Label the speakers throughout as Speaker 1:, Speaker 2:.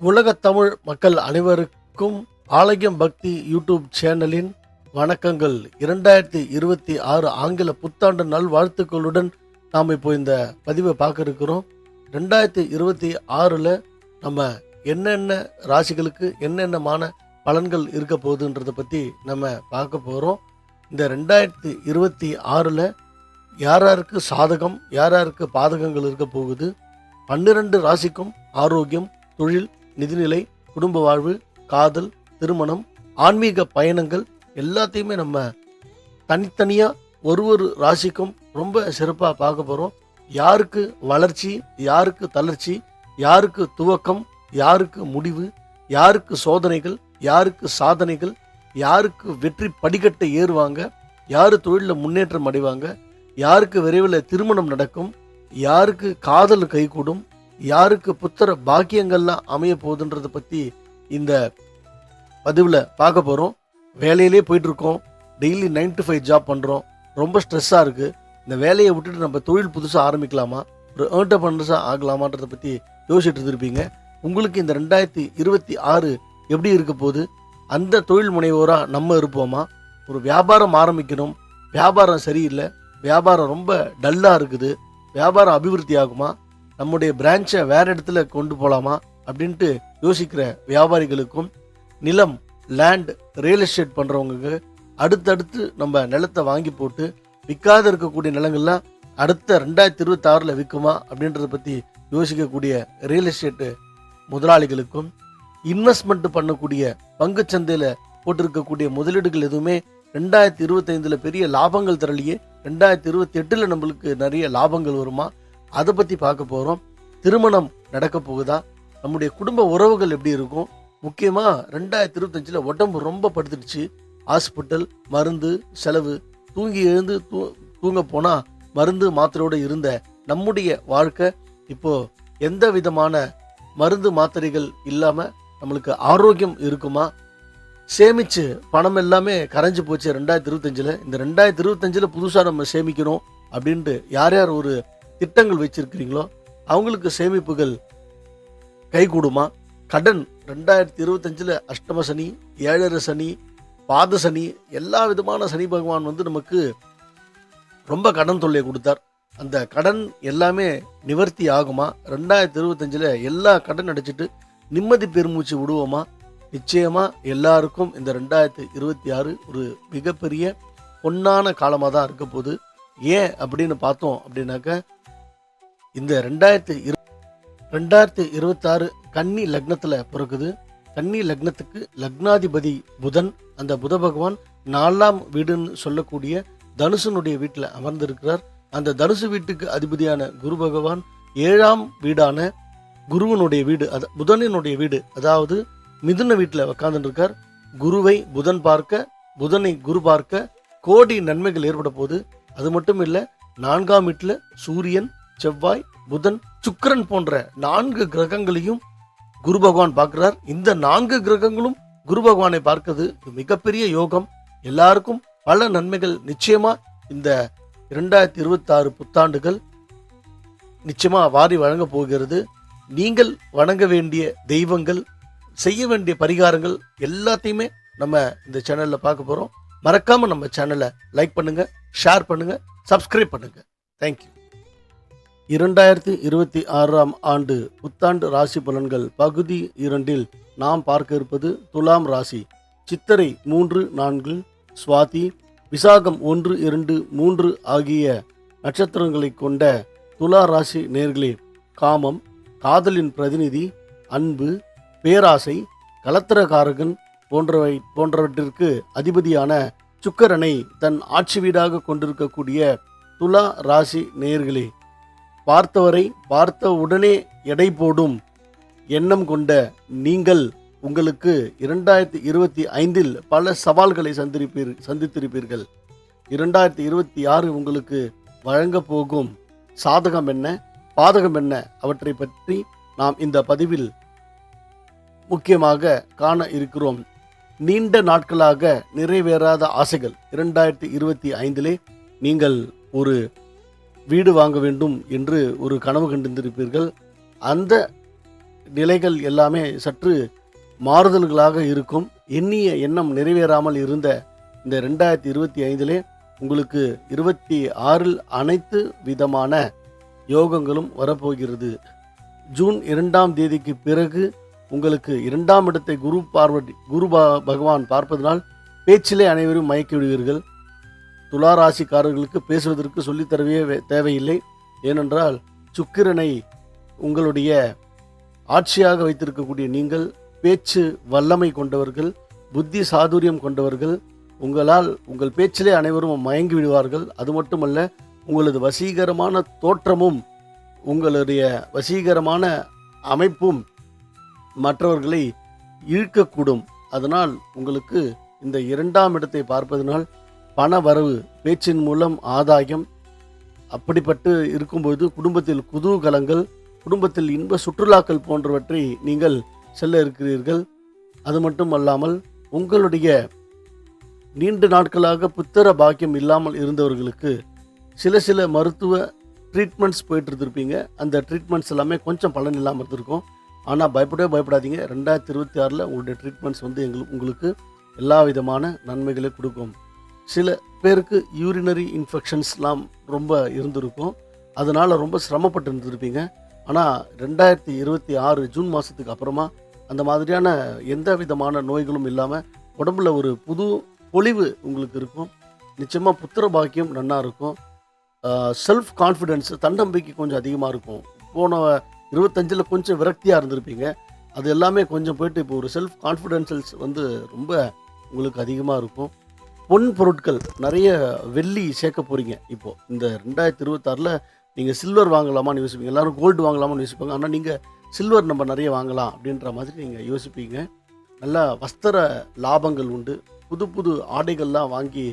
Speaker 1: உலகத் தமிழ் மக்கள் அனைவருக்கும் ஆலயம் பக்தி யூடியூப் சேனலின் வணக்கங்கள். இரண்டாயிரத்தி இருபத்தி ஆறு ஆங்கில புத்தாண்டு நல்வாழ்த்துக்களுடன் நாம் இப்போ இந்த பதிவை பார்க்க இருக்கிறோம் ரெண்டாயிரத்தி இருபத்தி ஆறில் நம்ம என்னென்ன ராசிகளுக்கு என்னென்னமான பலன்கள் இருக்க போகுதுன்றதை பற்றி நம்ம பார்க்க போகிறோம் இந்த ரெண்டாயிரத்தி இருபத்தி ஆறில் யார் யாருக்கு சாதகம் யார் யாருக்கு பாதகங்கள் இருக்க போகுது? பன்னிரண்டு ராசிக்கும் ஆரோக்கியம் தொழில் நிதிநிலை குடும்ப வாழ்வு காதல் திருமணம் ஆன்மீக பயணங்கள் எல்லாத்தையுமே நம்ம தனித்தனியாக ஒரு ஒரு ராசிக்கும் ரொம்ப சிறப்பாக பார்க்க போகிறோம் யாருக்கு வளர்ச்சி யாருக்கு தளர்ச்சி யாருக்கு துவக்கம் யாருக்கு முடிவு யாருக்கு சோதனைகள் யாருக்கு சாதனைகள் யாருக்கு வெற்றி படிக்கட்டை ஏறுவாங்க யார் தொழிலில் முன்னேற்றம் அடைவாங்க யாருக்கு விரைவில் திருமணம் நடக்கும் யாருக்கு காதல் கைகூடும் யாருக்கு புத்திர பாக்கியங்கள்லாம் அமைய போகுதுன்றதை பற்றி இந்த பதிவில் பார்க்க போகிறோம் வேலையிலே போயிட்டுருக்கோம். Daily nine to five job பண்ணுறோம் ரொம்ப ஸ்ட்ரெஸ்ஸாக இருக்குது இந்த வேலையை விட்டுட்டு நம்ம தொழில் புதுசாக ஆரம்பிக்கலாமா? ஒரு ஏர்டபண்டர்ஸாக ஆகலாமான்றதை பற்றி யோசிச்சுட்டு இருந்திருப்பீங்க. உங்களுக்கு இந்த ரெண்டாயிரத்தி இருபத்தி ஆறு எப்படி இருக்க போகுது? அந்த தொழில் முனைவோராக நம்ம இருப்போமா? ஒரு வியாபாரம் ஆரம்பிக்கணும். வியாபாரம் சரியில்லை. வியாபாரம் ரொம்ப டல்லாக இருக்குது. வியாபாரம் அபிவிருத்தி ஆகுமா? நம்முடைய பிரான்ச்சை வேற இடத்துல கொண்டு போகலாமா அப்படின்ட்டு யோசிக்கிற வியாபாரிகளுக்கும் நிலம் லேண்ட் ரியல் எஸ்டேட் பண்ணுறவங்களுக்கு அடுத்தடுத்து நம்ம நிலத்தை வாங்கி போட்டு விற்காத இருக்கக்கூடிய நிலங்கள்லாம் அடுத்த ரெண்டாயிரத்தி இருபத்தி ஆறில் விற்குமா அப்படின்றத பற்றி யோசிக்கக்கூடிய ரியல் எஸ்டேட்டு முதலாளிகளுக்கும் இன்வெஸ்ட்மெண்ட் பண்ணக்கூடிய பங்குச்சந்தையில் போட்டிருக்கக்கூடிய முதலீடுகள் எதுவுமே ரெண்டாயிரத்தி இருபத்தைந்தில் பெரிய லாபங்கள் தரலையே ரெண்டாயிரத்தி இருபத்தி எட்டில் நம்மளுக்கு நிறைய லாபங்கள் வருமா? அதை பற்றி பார்க்க போகிறோம் திருமணம் நடக்க போகுதா? நம்முடைய குடும்ப உறவுகள் எப்படி இருக்கும்? முக்கியமாக ரெண்டாயிரத்தி இருபத்தஞ்சில் உடம்பு ரொம்ப படுத்துடுச்சு. ஹாஸ்பிட்டல் மருந்து செலவு. தூங்கி எழுந்து தூ தூங்க போனால் மருந்து மாத்திரையோடு இருந்த நம்முடைய வாழ்க்கை இப்போது எந்த விதமான மருந்து மாத்திரைகள் இல்லாமல் நம்மளுக்கு ஆரோக்கியம் இருக்குமா? சேமிச்சு பணம் எல்லாமே கரைஞ்சி போச்சு ரெண்டாயிரத்தி இருபத்தஞ்சில் இந்த ரெண்டாயிரத்தி இருபத்தஞ்சில் புதுசாக நம்ம சேமிக்கணும் அப்படின்ட்டு யார் யார் ஒரு திட்டங்கள் வச்சிருக்கிறீங்களோ அவங்களுக்கு சேமிப்புகள் கைகூடுமா? கடன் ரெண்டாயிரத்தி இருபத்தஞ்சில் அஷ்டம சனி ஏழரை சனி பாத சனி எல்லா விதமான சனி பகவான் வந்து நமக்கு ரொம்ப கடன் தொல்லை கொடுத்தார். அந்த கடன் எல்லாமே நிவர்த்தி ஆகுமா? ரெண்டாயிரத்தி இருபத்தஞ்சில் எல்லா கடன் அடைச்சிட்டு நிம்மதி பெருமூச்சு விடுவோமா? நிச்சயமாக எல்லாருக்கும் இந்த ரெண்டாயிரத்தி இருபத்தி ஆறு ஒரு மிகப்பெரிய பொன்னான காலமாக தான் இருக்க போகுது. ஏன் அப்படின்னு பார்த்தோம் அப்படின்னாக்க இந்த ரெண்டாயிரத்தி இரு ரெண்டாயிரத்தி இருபத்தாறு கன்னி லக்னத்தில் பிறக்குது. கன்னி லக்னத்துக்கு லக்னாதிபதி புதன் அந்த புத பகவான் நாலாம் வீடுன்னு சொல்லக்கூடிய தனுசனுடைய வீட்டில் அமர்ந்திருக்கிறார். அந்த தனுசு வீட்டுக்கு அதிபதியான குரு பகவான் ஏழாம் வீடான குருவனுடைய வீடு அது புதனினுடைய வீடு அதாவது மிதுன வீட்டில் உக்காந்துருக்கார். இருக்கார் குருவை புதன் பார்க்க புதனை குரு பார்க்க கோடி நன்மைகள் ஏற்பட போகுது. அது மட்டும் இல்லை நான்காம் வீட்டில் சூரியன் செவ்வாய் புதன் சுக்கரன் போன்ற நான்கு கிரகங்களையும் குரு பகவான் பார்க்கிறார். இந்த நான்கு கிரகங்களும் குரு பகவானை பார்க்கிறது மிகப்பெரிய யோகம். எல்லாருக்கும் பல நன்மைகள். நிச்சயமா இந்த இரண்டாயிரத்தி இருபத்தி ஆறு புத்தாண்டுகள் நிச்சயமா வாரி வழங்க போகிறது. நீங்கள் வணங்க வேண்டிய தெய்வங்கள் செய்ய வேண்டிய பரிகாரங்கள் எல்லாத்தையுமே நம்ம இந்த சேனல்ல பார்க்க போறோம். மறக்காம நம்ம சேனலை லைக் பண்ணுங்க ஷேர் பண்ணுங்க சப்ஸ்கிரைப் பண்ணுங்க. தேங்க்யூ இரண்டாயிரத்தி இருபத்தி ஆறாம் ஆண்டு புத்தாண்டு ராசி பலன்கள் பகுதி இரண்டில் நாம் பார்க்க இருப்பது துலாம் ராசி. சித்திரை மூன்று நான்கு சுவாதி விசாகம் ஒன்று இரண்டு மூன்று ஆகிய நட்சத்திரங்களை கொண்ட துலா ராசி நேர்களே காமம் காதலின் பிரதிநிதி அன்பு பேராசை கலத்திரகாரகன் போன்றவை போன்றவற்றிற்கு அதிபதியான சுக்கரனை தன் ஆட்சி வீடாக கொண்டிருக்கக்கூடிய துலா ராசி நேர்களே பார்த்தவரை பார்த்த உடனே எடை போடும். எண்ணம் கொண்ட நீங்கள் உங்களுக்கு இரண்டாயிரத்தி இருபத்தி ஐந்தில் பல சவால்களை சந்திருப்பீர் சந்தித்திருப்பீர்கள். இரண்டாயிரத்தி இருபத்தி ஆறு உங்களுக்கு வழங்க போகும். சாதகம் என்ன? பாதகம் என்ன? அவற்றை பற்றி நாம் இந்த பதிவில் முக்கியமாக காண இருக்கிறோம். நீண்ட நாட்களாக நிறைவேறாத ஆசைகள். இரண்டாயிரத்தி இருபத்தி ஐந்திலே நீங்கள் ஒரு வீடு வாங்க வேண்டும் என்று ஒரு கனவு கண்டிருந்திருப்பீர்கள். அந்த நிலைகள் எல்லாமே சற்று மாறுதல்களாக இருக்கும். எண்ணிய எண்ணம் நிறைவேறாமல் இருந்த இந்த ரெண்டாயிரத்தி இருபத்தி ஐந்திலே உங்களுக்கு இருபத்தி ஆறில் அனைத்து விதமான யோகங்களும் வரப்போகிறது. ஜூன் இரண்டாம் தேதிக்கு பிறகு உங்களுக்கு இரண்டாம் இடத்தை குரு பார்வதி குரு பகவான் பார்ப்பதனால் பேச்சிலே அனைவரும் மயக்கி விடுவீர்கள் துலா ராசிக்காரர்களுக்கு பேசுவதற்கு சொல்லித் தரவே தேவையில்லை. ஏனென்றால் சுக்கிரனை உங்களுடைய ஆட்சியாக வைத்திருக்கக்கூடிய நீங்கள் பேச்சு வல்லமை கொண்டவர்கள் புத்தி சாதுரியம் கொண்டவர்கள் உங்களால் உங்கள் பேச்சிலே அனைவரும் மயங்கி விடுவார்கள். அது மட்டுமல்ல உங்களது வசீகரமான தோற்றமும் உங்களுடைய வசீகரமான அமைப்பும் மற்றவர்களை இழுக்கக்கூடும். அதனால் உங்களுக்கு இந்த இரண்டாம் இடத்தை பார்ப்பதனால் பண வரவு பேச்சின் மூலம் ஆதாயம் அப்படிப்பட்டு இருக்கும்போது குடும்பத்தில் குதூகலங்கள் குடும்பத்தில் இன்ப சுற்றுலாக்கள் போன்றவற்றை நீங்கள் செல்ல இருக்கிறீர்கள். அது மட்டும் அல்லாமல் உங்களுடைய நீண்ட நாட்களாக புத்திர பாக்கியம் இல்லாமல் இருந்தவர்களுக்கு சில சில மருத்துவ ட்ரீட்மெண்ட்ஸ் போயிட்டு இருந்திருப்பீங்க. அந்த ட்ரீட்மெண்ட்ஸ் எல்லாமே கொஞ்சம் பலன் இல்லாமல் இருந்திருக்கும். ஆனால் பயப்படவே பயப்படாதீங்க. ரெண்டாயிரத்தி இருபத்தி ஆறில் உங்களுடைய ட்ரீட்மெண்ட்ஸ் வந்து எங்களுக்கு உங்களுக்கு எல்லா விதமான நன்மைகளை கொடுக்கும். சில பேருக்கு யூரினரி இன்ஃபெக்ஷன்ஸ்லாம் ரொம்ப இருந்திருக்கும். அதனால் ரொம்ப சிரமப்பட்டு இருந்திருப்பீங்க ஆனால் ரெண்டாயிரத்தி இருபத்தி ஆறு ஜூன் மாதத்துக்கு அப்புறமா அந்த மாதிரியான எந்த விதமான நோய்களும் இல்லாமல் உடம்புல ஒரு புது பொலிவு உங்களுக்கு இருக்கும். நிச்சயமாக புத்திர பாக்கியம் நன்னா இருக்கும். செல்ஃப் கான்ஃபிடென்ஸ் தன்னம்பிக்கை கொஞ்சம் அதிகமாக இருக்கும். போன இருபத்தஞ்சில் கொஞ்சம் விரக்தியாக இருந்திருப்பீங்க. அது எல்லாமே கொஞ்சம் போயிட்டு இப்போ ஒரு செல்ஃப் கான்ஃபிடென்சல்ஸ் வந்து ரொம்ப உங்களுக்கு அதிகமாக இருக்கும். பொன் பொருட்கள் நிறைய வெள்ளி சேர்க்க போகிறீங்க இப்போது இந்த ரெண்டாயிரத்தி இருபத்தாறில் நீங்கள் சில்வர் வாங்கலாமான்னு யோசிப்பீங்க. எல்லாரும் கோல்டு வாங்கலாமான்னு யோசிப்பாங்க. ஆனால் நீங்கள் சில்வர் நம்ம நிறைய வாங்கலாம் அப்படின்ற மாதிரி நீங்கள் யோசிப்பீங்க. நல்லா வஸ்திர லாபங்கள் உண்டு. புது புது ஆடைகள்லாம் வாங்கி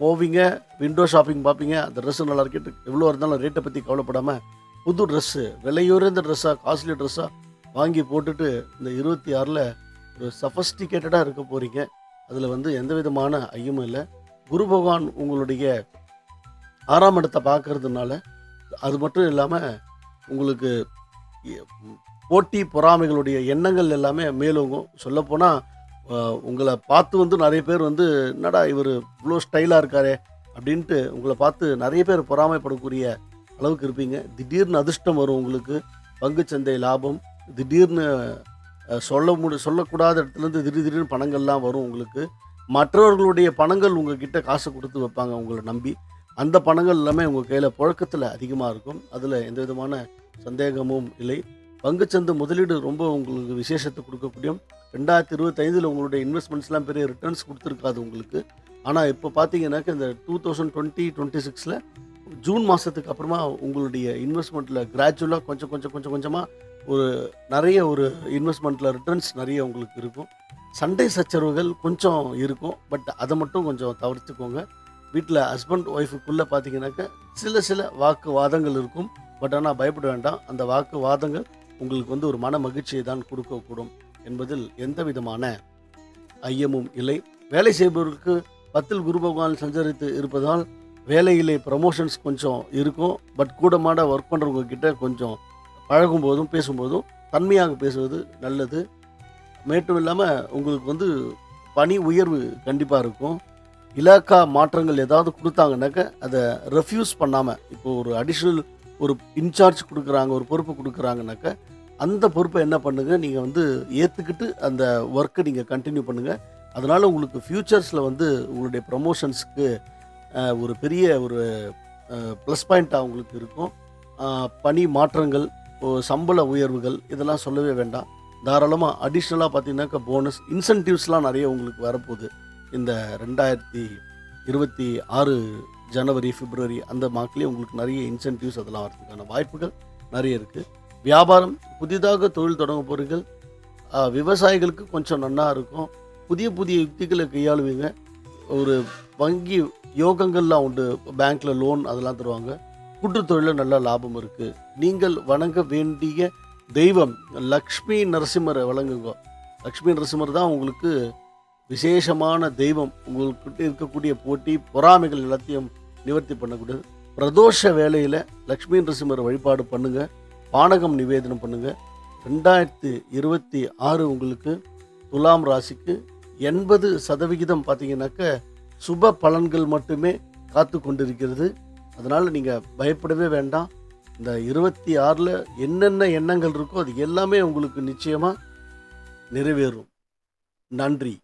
Speaker 1: போவீங்க. விண்டோ ஷாப்பிங் பார்ப்பீங்க. அந்த ட்ரெஸ்ஸு நல்லா இருக்கு எவ்வளோ இருந்தாலும் ரேட்டை பற்றி கவலைப்படாமல் புது ட்ரெஸ்ஸு விலையுறந்த ட்ரெஸ்ஸாக காஸ்ட்லி ட்ரெஸ்ஸாக வாங்கி போட்டுட்டு இந்த இருபத்தி ஆறில் ஒரு சஃபஸ்டிகேட்டடாக இருக்க போகிறீங்க அதில் வந்து எந்த விதமான ஐயமும் இல்லை. குரு பகவான் உங்களுடைய ஆறாம் இடத்தை பார்க்கறதுனால அது மட்டும் இல்லாமல் உங்களுக்கு போட்டி பொறாமைகளுடைய எண்ணங்கள் எல்லாமே மேலோங்கும். சொல்லப்போனால் உங்களை பார்த்து வந்து நிறைய பேர் வந்து என்னடா இவர் இவ்வளோ ஸ்டைலாக இருக்காரே அப்படின்ட்டு உங்களை பார்த்து நிறைய பேர் பொறாமைப்படக்கூடிய அளவுக்கு இருப்பீங்க. திடீர்னு அதிர்ஷ்டம் வரும் உங்களுக்கு. பங்குச்சந்தை லாபம் திடீர்னு சொல்ல முடி சொல்லக்கூடாத இடத்துலேருந்து திடீர் திடீர்னு பணங்கள்லாம் வரும் உங்களுக்கு. மற்றவர்களுடைய பணங்கள் உங்ககிட்ட காசு கொடுத்து வைப்பாங்க உங்களை நம்பி. அந்த பணங்கள் எல்லாமே உங்கள் கையில் புழக்கத்தில் அதிகமாக இருக்கும். அதில் எந்த விதமான சந்தேகமும் இல்லை. பங்குச்சந்தை முதலீடு ரொம்ப உங்களுக்கு விசேஷத்தை கொடுக்கக்கூடிய. ரெண்டாயிரத்தி இருபத்தைந்தில் உங்களுடைய இன்வெஸ்ட்மெண்ட்ஸ்லாம் பெரிய ரிட்டர்ன்ஸ் கொடுத்துருக்காது உங்களுக்கு. ஆனால் இப்போ பார்த்தீங்கன்னாக்க இந்த டூ தௌசண்ட் டுவெண்ட்டி டுவெண்ட்டி சிக்ஸில் ஜூன் மாதத்துக்கு அப்புறமா உங்களுடைய இன்வெஸ்ட்மெண்ட்டில் கிராஜுவலாக கொஞ்சம் கொஞ்சம் கொஞ்சம் கொஞ்சமாக ஒரு நிறைய ஒரு இன்வெஸ்ட்மெண்ட்டில் ரிட்டர்ன்ஸ் நிறைய உங்களுக்கு இருக்கும். சண்டை சச்சரவுகள் கொஞ்சம் இருக்கும். பட் அதை மட்டும் கொஞ்சம் தவிர்த்துக்கோங்க. வீட்டில் ஹஸ்பண்ட் ஒய்ஃபுக்குள்ளே பார்த்தீங்கன்னாக்க சில சில வாக்குவாதங்கள் இருக்கும். பட் ஆனால் பயப்பட வேண்டாம். அந்த வாக்குவாதங்கள் உங்களுக்கு வந்து ஒரு மன மகிழ்ச்சியை தான் கொடுக்கக்கூடும் என்பதில் எந்த விதமான ஐயமும் இல்லை. வேலை செய்பவர்களுக்கு பத்தில் குரு பகவான் சஞ்சரித்து இருப்பதால் வேலையிலே ப்ரமோஷன்ஸ் கொஞ்சம் இருக்கும். பட் கூடமாட ஒர்க் பண்ணுறவங்க கிட்ட கொஞ்சம் பழகும் போதும் பேசும்போதும் தன்மையாக பேசுவது நல்லது. மேட்டும் இல்லாமல் உங்களுக்கு வந்து பணி உயர்வு கண்டிப்பாக இருக்கும். இலாக்கா மாற்றங்கள் ஏதாவது கொடுத்தாங்கன்னாக்க அதை ரெஃப்யூஸ் பண்ணாமல் இப்போ ஒரு அடிஷ்னல் ஒரு இன்சார்ஜ் கொடுக்குறாங்க ஒரு பொறுப்பு கொடுக்குறாங்கனாக்க அந்த பொறுப்பை என்ன பண்ணுங்கள் நீங்கள் வந்து ஏற்றுக்கிட்டு அந்த ஒர்க்கை நீங்கள் கண்டினியூ பண்ணுங்கள் அதனால் உங்களுக்கு ஃப்யூச்சர்ஸில் வந்து உங்களுடைய ப்ரமோஷன்ஸுக்கு ஒரு பெரிய ஒரு ப்ளஸ் பாயிண்ட்டாக உங்களுக்கு இருக்கும். பணி மாற்றங்கள் சம்பள உயர்வுகள் இதெல்லாம் சொல்லவே வேண்டாம். தாராளமாக அடிஷ்னலாக பார்த்தீங்கன்னாக்கா போனஸ் இன்சென்டிவ்ஸ்லாம் நிறைய உங்களுக்கு வரப்போகுது. இந்த ரெண்டாயிரத்தி இருபத்தி ஆறு ஜனவரி பிப்ரவரி அந்த மார்க்லேயே உங்களுக்கு நிறைய இன்சென்டிவ்ஸ் அதெல்லாம் வரதுக்கான வாய்ப்புகள் நிறைய இருக்குது வியாபாரம் புதிதாக தொழில் தொடங்க போகிறீர்கள் விவசாயிகளுக்கு கொஞ்சம் நன்னா இருக்கும். புதிய புதிய யுக்திகளை கையாளுவீங்க. ஒரு வங்கி யோகங்கள்லாம் உண்டு. பேங்க்கில் லோன் அதெல்லாம் தருவாங்க. கூட்டுத்தொழிலில் நல்ல லாபம் இருக்குது நீங்கள் வணங்க வேண்டிய தெய்வம் லக்ஷ்மி நரசிம்மரை வழங்குங்க. லக்ஷ்மி நரசிம்மர் தான் உங்களுக்கு விசேஷமான தெய்வம். உங்கள்கிட்ட இருக்கக்கூடிய போட்டி பொறாமைகள் எல்லாத்தையும் நிவர்த்தி பண்ணக்கூடியது பிரதோஷ வேலையில் லக்ஷ்மி நரசிம்மரை வழிபாடு பண்ணுங்கள் பானகம் நிவேதனம் பண்ணுங்கள் ரெண்டாயிரத்தி இருபத்தி ஆறு உங்களுக்கு துலாம் ராசிக்கு எண்பது சதவிகிதம் பார்த்தீங்கன்னாக்க சுப பலன்கள் மட்டுமே காத்து கொண்டிருக்கிறது அதனால் நீங்கள் பயப்படவே வேண்டாம். இந்த இருபத்தி ஆறில் என்னென்ன எண்ணங்கள் இருக்கோ அது எல்லாமே உங்களுக்கு நிச்சயமாக நிறைவேறும். நன்றி.